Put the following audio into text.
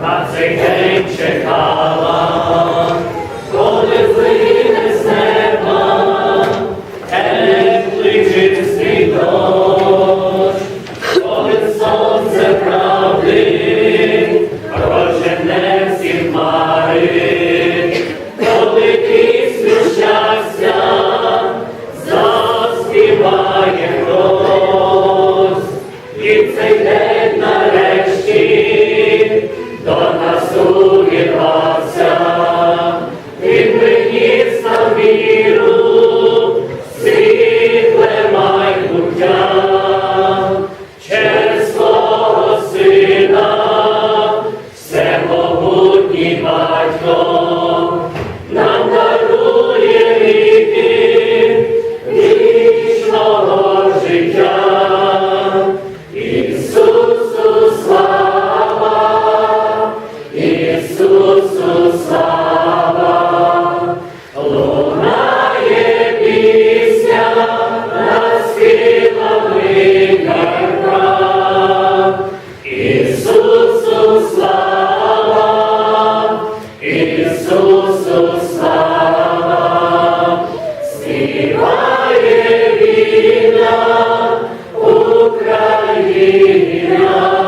Not Satan, Shekhar. Вічного життя. Amen.